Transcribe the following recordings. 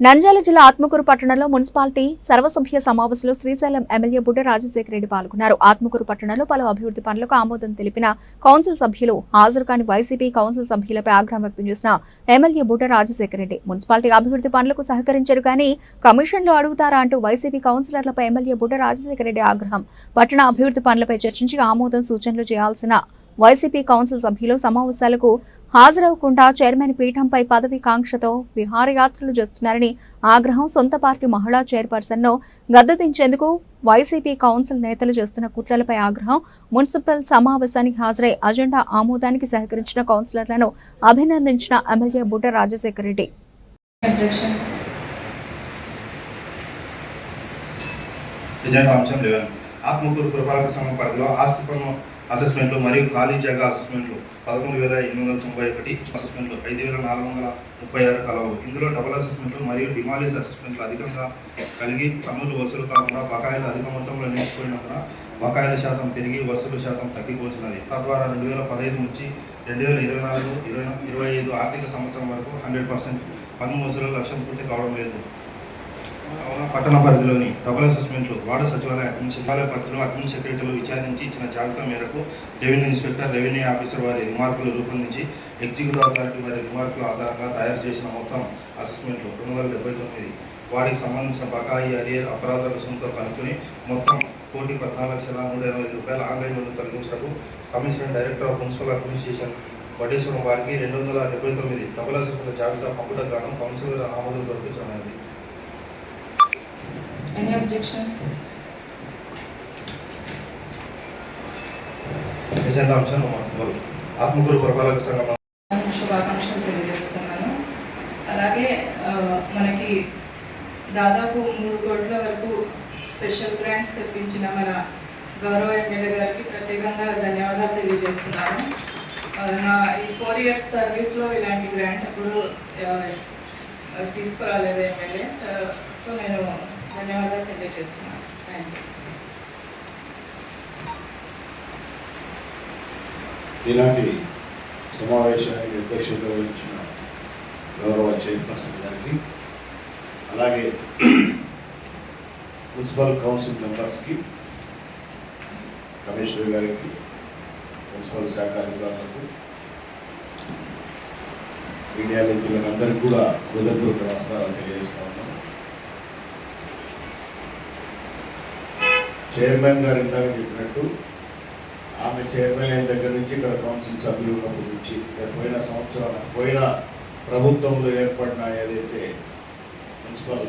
నంద్యాల జిల్లా ఆత్మకూరు పట్టణంలో మున్సిపాలిటీ సర్వసభ్య సమావేశంలో శ్రీశైలం ఎమ్మెల్యే బుడ్డ రాజశేఖర రెడ్డి పాల్గొన్నారు. ఆత్మకూరు పట్టణంలో పలు అభివృద్ధి పనులకు ఆమోదం తెలిపిన కౌన్సిల్ సభ్యులు హాజరు కాని వైసీపీ కౌన్సిల్ సభ్యులపై ఆగ్రహం వ్యక్తం చేసిన ఎమ్మెల్యే బుడ్డ రాజశేఖర రెడ్డి మున్సిపాలిటీ అభివృద్ధి పనులకు సహకరించారు కానీ కమిషన్లు అడుగుతారా అంటూ వైసీపీ కౌన్సిలర్లపై ఎమ్మెల్యే బుడ్డ రాజశేఖర రెడ్డి ఆగ్రహం. పట్టణ అభివృద్ధి పనులపై చర్చించి ఆమోదం సూచనలు చేయాల్సిన వైసీపీ కౌన్సిల్ సభ్యులు సమావేశాలకు హాజరవకుండా చైర్మన్ పీఠంపై పదవి కాంక్షతో విహారయాత్రలు చేస్తున్నారని ఆగ్రహం సొంత పార్టీ మహిళా చైర్పర్సన్ను గద్దెదించేందుకు వైసీపీ కౌన్సిల్ నేతలు చేస్తున్న కుట్రలపై ఆగ్రహం మున్సిపల్ సమావేశానికి హాజరై అజెండా ఆమోదానికి సహకరించిన కౌన్సిలర్లను అభినందించిన ఎమ్మెల్యే బుడ్డ రాజశేఖర రెడ్డి. అంశం లెవెన్. ఆత్మకూరు పురపాలక సంఘం పరిధిలో ఆస్తి పన్ను అసెస్మెంట్లు మరియు ఖాళీ జాగా అసెస్మెంట్లు పదకొండు వేల ఎనిమిది వందల తొంభై ఒకటి అసెస్మెంట్లు ఐదు వేల నాలుగు వందల ముప్పై ఆరు కలవు. ఇందులో డబుల్ అసెస్మెంట్లు మరియు డిమాలిస్ అసెస్మెంట్లు అధికంగా కలిగి పన్నులు వసూలు కాకుండా బకాయిలు అధిక మొత్తంలో నిలిచిపోయినందున బకాయిల శాతం పెరిగి వసూలు శాతం తగ్గిపోతున్నది. తద్వారా రెండు వేల పదహైదు నుంచి రెండు వేల ఇరవై నాలుగు ఇరవై ఇరవై ఐదు ఆర్థిక సంవత్సరం వరకు హండ్రెడ్ పర్సెంట్ పన్ను వసూలు లక్ష్యం పూర్తి కావడం లేదు. పట్టణ పరిధిలోని తబల అసెస్మెంట్లు వార్డు సచివాలయ అడ్మిన్ సచివాలయ పరిధిలో అడ్మిన్ సెక్రటరీలు విచారించి ఇచ్చిన జాబితా మేరకు రెవెన్యూ ఇన్స్పెక్టర్ రెవెన్యూ ఆఫీసర్ వారి రిమార్కులు రూపొందించి ఎగ్జిక్యూటివ్ అథారిటీ వారి రిమార్కుల ఆధారంగా తయారు చేసిన మొత్తం అసెస్మెంట్లు రెండు వందల డెబ్బై తొమ్మిది వాటికి సంబంధించిన బకాయి అరియర్ అపరాధ రుసుంతో కలుపుకొని మొత్తం కోటి పద్నాలుగు లక్షల నూట ఎనభై ఐదు రూపాయల ఆన్లైన్ నుండి తొలగించడానికి commissioner director of municipal administration Vaddeswaram వారికి రెండు వందల డెబ్బై తొమ్మిది డబుల్ అసెస్మెంట్ జాబితా పంపుట గాను కౌన్సిలర్ ఆమోదం దొరికించనున్నది Any objections? ఎజెండా అంశం పురపాలక సంఘం శుభాకాంక్షలు తెలియజేస్తున్నాను. అలాగే మనకి దాదాపు మూడు కోట్ల వరకు స్పెషల్ గ్రాంట్స్ తెప్పించిన మన గౌరవ ఎమ్మెల్యే గారికి ప్రత్యేకంగా ధన్యవాదాలు తెలియజేస్తున్నాను. నా ఈ ఫోర్ ఇయర్స్ సర్వీస్లో ఇలాంటి గ్రాంట్ ఎప్పుడు తీసుకురాలేదు ఎమ్మెల్యే. సో నేను ధన్యవాదాలు తెలియజేస్తున్నాను. థ్యాంక్ యూ ఇలాంటి సమావేశానికి అధ్యక్షత వహించిన గౌరవ చైర్పర్సన్ గారికి అలాగే మున్సిపల్ కౌన్సిల్ మెంబర్స్కి కమిషనర్ గారికి మున్సిపల్ శాఖ అధికారులకు మీడియా మిత్రులకు అందరికీ కూడా హృదయపూర్వక నమస్కారాలు తెలియజేస్తా ఉన్నాను. చైర్మన్ గారు ఇందాక చెప్పినట్టు ఆమె చైర్మన్ అయిన దగ్గర నుంచి ఇక్కడ కౌన్సిల్ సభ్యులు ఉన్నప్పటి నుంచి పోయిన సంవత్సరం పోయిన ప్రభుత్వంలో ఏర్పడిన ఏదైతే మున్సిపల్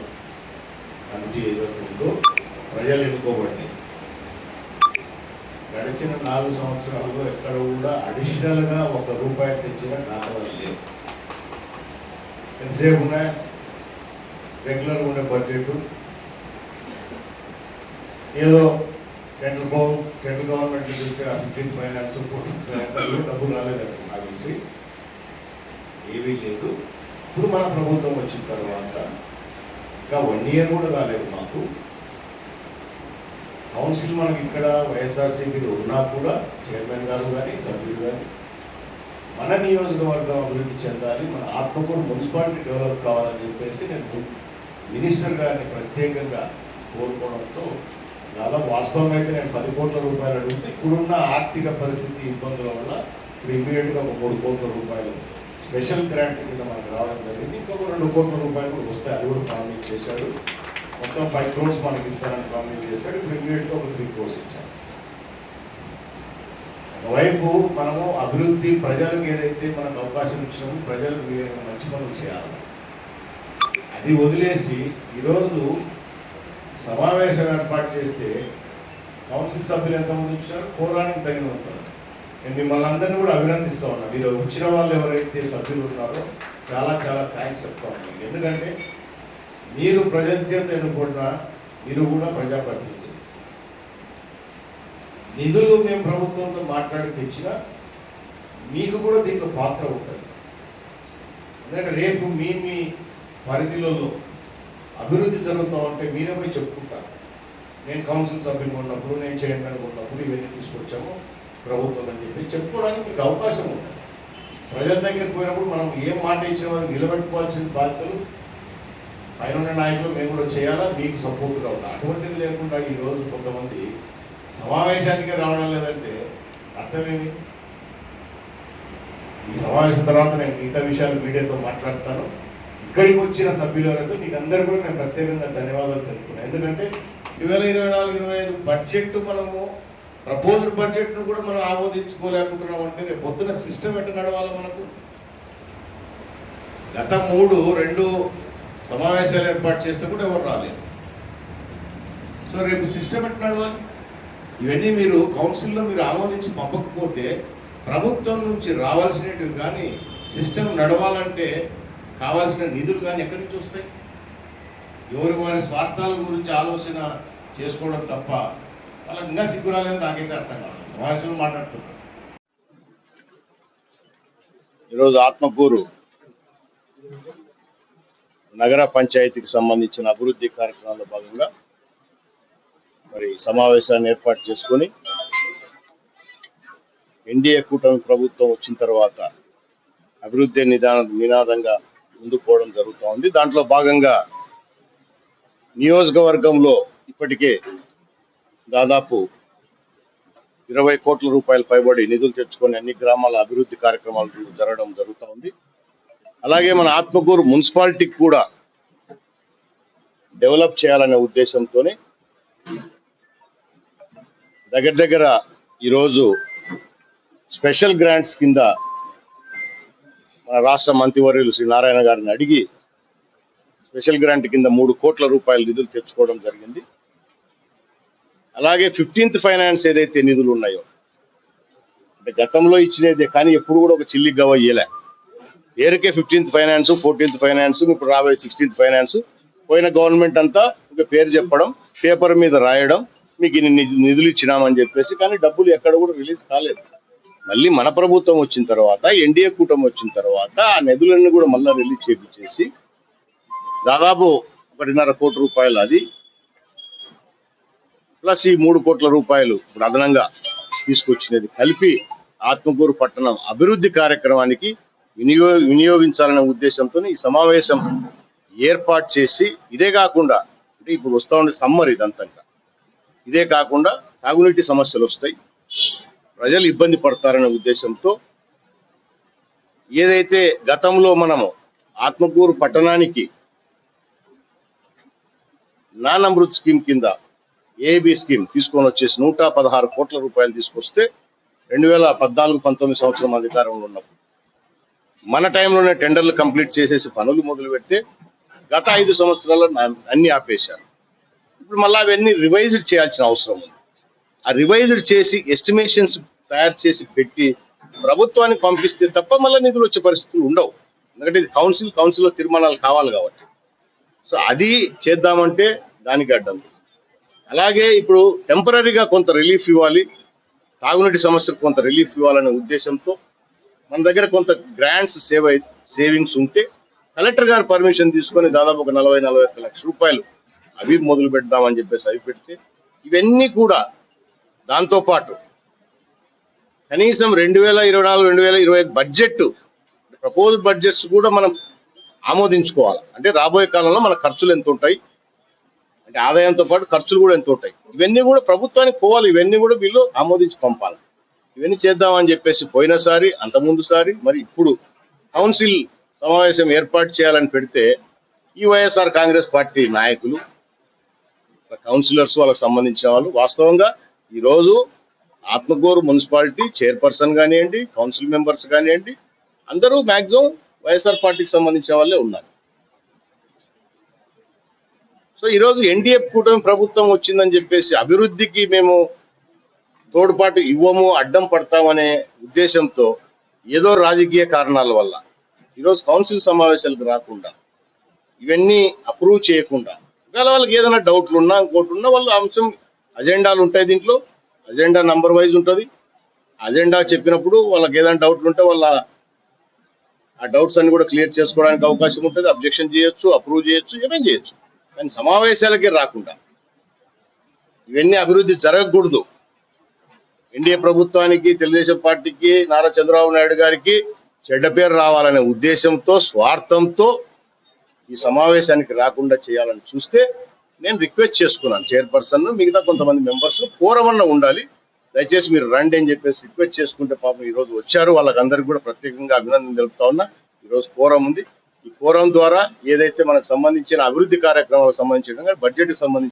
కమిటీ ఏదైతే ఉందో ప్రజలు ఎన్నుకోబడి గడిచిన నాలుగు సంవత్సరాల్లో ఎక్కడ కూడా అడిషనల్గా ఒక రూపాయి తెచ్చిన దాఖలాలు లేవు. ఎంతసేపు ఉన్నాయి? రెగ్యులర్గా ఉండే బడ్జెట్ ఏదో సెంట్రల్ సెంట్రల్ గవర్నమెంట్ నుంచి ఫిఫ్టీన్ ఫైనాన్స్ డబ్బులు రాలేదండి నాకు తెలిసి. ఏమీ లేదు. ఇప్పుడు మన ప్రభుత్వం వచ్చిన తర్వాత ఇంకా వన్ ఇయర్ కూడా కాలేదు మాకు. కౌన్సిల్ మనకి ఇక్కడ వైఎస్ఆర్సీపీలో ఉన్నా కూడా చైర్మన్ గారు కానీ సభ్యులు కానీ మన నియోజకవర్గం అభివృద్ధి చెందాలి మన ఆత్మకూరు మున్సిపాలిటీ డెవలప్ కావాలని చెప్పేసి నేను మినిస్టర్ గారిని ప్రత్యేకంగా కోరుకోవడంతో దాదాపు వాస్తవంగా అయితే నేను పది కోట్ల రూపాయలు అడిగితే ఇప్పుడున్న ఆర్థిక పరిస్థితి ఇబ్బందుల వల్ల ఇప్పుడు ఇమీడియట్గా ఒక మూడు కోట్ల రూపాయలు స్పెషల్ గ్రాంట్ కింద మనకు రావడం జరిగింది. ఇంకొక రెండు కోట్ల రూపాయలు కూడా వస్తాయి అది కూడా ప్రామిస్ చేశాడు. మొత్తం ఫైవ్ క్రోర్స్ మనకి ఇస్తారని ప్రామిస్ చేశాడు. ఇప్పుడు ఇమీడియట్గా ఒక త్రీ క్రోర్స్ ఇచ్చారు ఒకవైపు మనము అభివృద్ధి ప్రజలకు ఏదైతే మనకు అవకాశం ఇచ్చినామో ప్రజలకు మంచి పనులు చేయాలి. అది వదిలేసి ఈరోజు సమావేశం ఏర్పాటు చేస్తే కౌన్సిల్ సభ్యులు ఎంతమంది వచ్చారు? కోరానికి తగిన ఉంటారు నేను మిమ్మల్ని అందరినీ కూడా అభినందిస్తా ఉన్నాను మీరు వచ్చిన వాళ్ళు ఎవరైతే సభ్యులు ఉన్నారో చాలా చాలా థ్యాంక్స్ చెప్తా ఉన్నాను ఎందుకంటే మీరు ప్రజల చేత ఎన్నుకున్న మీరు కూడా ప్రజాప్రతినిధులు నిధులు మేము ప్రభుత్వంతో మాట్లాడి తెచ్చినా మీకు కూడా దీంట్లో పాత్ర ఉంటుంది. ఎందుకంటే రేపు మీ మీ పరిధిలలో అభివృద్ధి జరుగుతూ ఉంటే మీరే పోయి చెప్పుకుంటారు. నేను కౌన్సిల్ సభ్యులు ఉన్నప్పుడు నేను చేయండి అనుకున్నప్పుడు ఇవన్నీ తీసుకొచ్చాము ప్రభుత్వం అని చెప్పి చెప్పుకోవడానికి మీకు అవకాశం ఉంటుంది. ప్రజల దగ్గరికి పోయినప్పుడు మనం ఏం మాట ఇచ్చిన వాళ్ళకి నిలబెట్టుకోవాల్సిన బాధ్యతలు పైన ఉన్న నాయకులు మేము కూడా చేయాలా? మీకు సపోర్ట్గా ఉండాలి? అటువంటిది లేకుండా ఈరోజు కొంతమంది సమావేశానికే రావడం లేదంటే అర్థమేమి? ఈ సమావేశం తర్వాత నేను మిగతా విషయాలు మీడియాతో మాట్లాడతాను. ఇక్కడికి వచ్చిన సభ్యులందరూ మీకు అందరూ కూడా నేను ప్రత్యేకంగా ధన్యవాదాలు తెలుపుతున్నాను ఎందుకంటే రెండు వేల ఇరవై నాలుగు ఇరవై ఐదు బడ్జెట్ మనము ప్రపోజల్ బడ్జెట్ను కూడా మనం ఆమోదించుకోలేకుంటున్నాం అంటే రేపు పొద్దున సిస్టమ్ ఎట్లా నడవాలి మనకు? గత మూడు రెండు సమావేశాలు ఏర్పాటు చేస్తే కూడా ఎవరు రాలేదు. సో రేపు సిస్టమ్ ఎట్లా నడవాలి? ఇవన్నీ మీరు కౌన్సిల్లో మీరు ఆమోదించి పంపకపోతే ప్రభుత్వం నుంచి రావాల్సినవి కానీ సిస్టమ్ నడవాలంటే కావాల్సిన నిధులు కానీ ఎక్కడి నుంచి వస్తాయి? ఎవరి వారి స్వార్థాల గురించి ఆలోచన చేసుకోవడం తప్ప వాళ్ళకి ఇంకా సిగ్గురాలని నాకైతే అర్థం కావాలి సమావేశంలో మాట్లాడుతున్నారు ఈరోజు ఆత్మకూరు నగర పంచాయతీకి సంబంధించిన అభివృద్ధి కార్యక్రమాల్లో భాగంగా మరి సమావేశాన్ని ఏర్పాటు చేసుకొని ఎన్డీఏ కూటమి ప్రభుత్వం వచ్చిన తర్వాత అభివృద్ధి నిదాన నినాదంగా ముందుకు పోవడం జరుగుతూ ఉంది దాంట్లో భాగంగా నియోజకవర్గంలో ఇప్పటికే దాదాపు ఇరవై కోట్ల రూపాయల పైబడి నిధులు తెచ్చుకొని అన్ని గ్రామాల అభివృద్ధి కార్యక్రమాలు జరగడం జరుగుతూ ఉంది అలాగే మన ఆత్మకూరు మున్సిపాలిటీకి కూడా డెవలప్ చేయాలనే ఉద్దేశంతోనే దగ్గర దగ్గర ఈరోజు స్పెషల్ గ్రాంట్స్ కింద మన రాష్ట్ర మంత్రివర్యులు శ్రీ నారాయణ గారిని అడిగి స్పెషల్ గ్రాంట్ కింద మూడు కోట్ల రూపాయల నిధులు తెచ్చుకోవడం జరిగింది. అలాగే ఫిఫ్టీన్త్ ఫైనాన్స్ ఏదైతే నిధులు ఉన్నాయో అంటే గతంలో ఇచ్చినదే కానీ ఎప్పుడు కూడా ఒక చిల్లి గవ ఇయ్యలే. పేరుకే ఫిఫ్టీన్త్ ఫైనాన్స్ ఫోర్టీన్త్ ఫైనాన్స్ ఇప్పుడు రాబోయే సిక్స్టీన్త్ ఫైనాన్స్ పోయిన గవర్నమెంట్ అంతా ఒక పేరు చెప్పడం పేపర్ మీద రాయడం మీకు ఇన్ని నిధులు ఇచ్చినామని చెప్పేసి కానీ డబ్బులు ఎక్కడ కూడా రిలీజ్ కాలేదు. మళ్ళీ మన ప్రభుత్వం వచ్చిన తర్వాత ఎన్డీఏ కూటమి వచ్చిన తర్వాత ఆ నిధులన్నీ కూడా మళ్ళీ రిలీజ్ చేపించేసి దాదాపు ఒకటిన్నర కోటి రూపాయలు అది. ప్లస్ ఈ మూడు కోట్ల రూపాయలు ఇప్పుడు అదనంగా తీసుకొచ్చినది కలిపి ఆత్మకూరు పట్టణం అభివృద్ధి కార్యక్రమానికి వినియో వినియోగించాలనే ఉద్దేశంతో ఈ సమావేశం ఏర్పాటు చేసి ఇదే కాకుండా అంటే ఇప్పుడు వస్తూ ఉండే సమ్మర్ ఇదంతా ఇదే కాకుండా తాగునీటి సమస్యలు వస్తాయి. ప్రజలు ఇబ్బంది పడతారనే ఉద్దేశంతో ఏదైతే గతంలో మనము ఆత్మకూరు పట్టణానికి నానమృత్ స్కీమ్ కింద ఏబి స్కీమ్ తీసుకొని వచ్చేసి నూట పదహారు కోట్ల రూపాయలు తీసుకొస్తే రెండు వేల పద్నాలుగు పంతొమ్మిది సంవత్సరం అధికారంలో ఉన్నప్పుడు మన టైంలోనే టెండర్లు కంప్లీట్ చేసేసి పనులు మొదలు పెడితే గత ఐదు సంవత్సరాల్లో అన్ని ఆపేశారు. ఇప్పుడు మళ్ళీ అవన్నీ రివైజ్ చేయాల్సిన అవసరం ఉంది. ఆ రివైజ్డ్ చేసి ఎస్టిమేషన్స్ తయారు చేసి పెట్టి ప్రభుత్వానికి పంపిస్తే తప్ప మళ్ళీ నిధులు వచ్చే పరిస్థితులు ఉండవు. ఎందుకంటే ఇది కౌన్సిల్ కౌన్సిల్లో తీర్మానాలు కావాలి కాబట్టి. సో అది చేద్దామంటే దానికి అడ్డం అలాగే ఇప్పుడు టెంపరీగా కొంత రిలీఫ్ ఇవ్వాలి తాగునీటి సమస్యకు కొంత రిలీఫ్ ఇవ్వాలనే ఉద్దేశంతో మన దగ్గర కొంత గ్రాంట్స్ సేవ్ సేవింగ్స్ ఉంటే కలెక్టర్ గారు పర్మిషన్ తీసుకొని దాదాపు ఒక నలభై నలభై లక్షల రూపాయలు అవి మొదలు పెడదామని చెప్పేసి అవి పెడితే ఇవన్నీ కూడా దాంతో పాటు కనీసం రెండు వేల ఇరవై నాలుగు రెండు వేల ఇరవై ఐదు బడ్జెట్ ప్రపోజ్ బడ్జెట్స్ కూడా మనం ఆమోదించుకోవాలి. అంటే రాబోయే కాలంలో మన ఖర్చులు ఎంత ఉంటాయి? అంటే ఆదాయంతో పాటు ఖర్చులు కూడా ఎంత ఉంటాయి? ఇవన్నీ కూడా ప్రభుత్వానికి పోవాలి. ఇవన్నీ కూడా వీళ్ళు ఆమోదించి పంపాలి. ఇవన్నీ చేద్దామని చెప్పేసి పోయినసారి అంత ముందు సారి మరి ఇప్పుడు కౌన్సిల్ సమావేశం ఏర్పాటు చేయాలని పెడితే ఈ వైఎస్ఆర్ కాంగ్రెస్ పార్టీ నాయకులు కౌన్సిలర్స్ వాళ్ళకి సంబంధించిన వాళ్ళు వాస్తవంగా ఈరోజు ఆత్మకూరు మున్సిపాలిటీ చైర్పర్సన్ కానివ్వండి కౌన్సిల్ మెంబర్స్ కానివ్వండి అందరూ మాక్సిమం వైఎస్ఆర్ పార్టీకి సంబంధించిన వాళ్ళే ఉన్నారు. సో ఈరోజు ఎన్డీఏ కూటమి ప్రభుత్వం వచ్చిందని చెప్పేసి అభివృద్ధికి మేము తోడ్పాటు ఇవ్వము అడ్డం పడతామనే ఉద్దేశంతో ఏదో రాజకీయ కారణాల వల్ల ఈరోజు కౌన్సిల్ సమావేశాలకు రాకుండా ఇవన్నీ అప్రూవ్ చేయకుండా ఒకవేళ వాళ్ళకి ఏదైనా డౌట్లు ఉన్నా ఇంకోటి ఉన్నా వాళ్ళ అంశం అజెండాలు ఉంటాయి దీంట్లో. అజెండా నంబర్ వైజ్ ఉంటుంది. అజెండా చెప్పినప్పుడు వాళ్ళకి ఏదైనా డౌట్లు ఉంటే వాళ్ళ ఆ డౌట్స్ అన్ని కూడా క్లియర్ చేసుకోవడానికి అవకాశం ఉంటుంది. అబ్జెక్షన్ చేయొచ్చు అప్రూవ్ చేయొచ్చు ఏమేం చేయొచ్చు. కానీ సమావేశాలకే రాకుండా ఇవన్నీ అభివృద్ధి జరగకూడదు. ఎన్డీఏ ప్రభుత్వానికి తెలుగుదేశం పార్టీకి నారా చంద్రబాబు నాయుడు గారికి చెడ్డ పేరు రావాలనే ఉద్దేశంతో స్వార్థంతో ఈ సమావేశానికి రాకుండా చేయాలని చూస్తే నేను రిక్వెస్ట్ చేసుకున్నాను చైర్పర్సన్ మిగతా కొంతమంది మెంబర్స్ కోరమన్న ఉండాలి. దయచేసి మీరు రండి అని చెప్పేసి రిక్వెస్ట్ చేసుకుంటే పాపం ఈ రోజు వచ్చారు. వాళ్ళకందరికి కూడా ప్రత్యేకంగా అభినందన తెలుపుతా ఉన్నా. ఈరోజు కోరం ఉంది. ఈ కోరం ద్వారా ఏదైతే మనకు సంబంధించిన అభివృద్ధి కార్యక్రమాలకు సంబంధించిన బడ్జెట్ సంబంధించి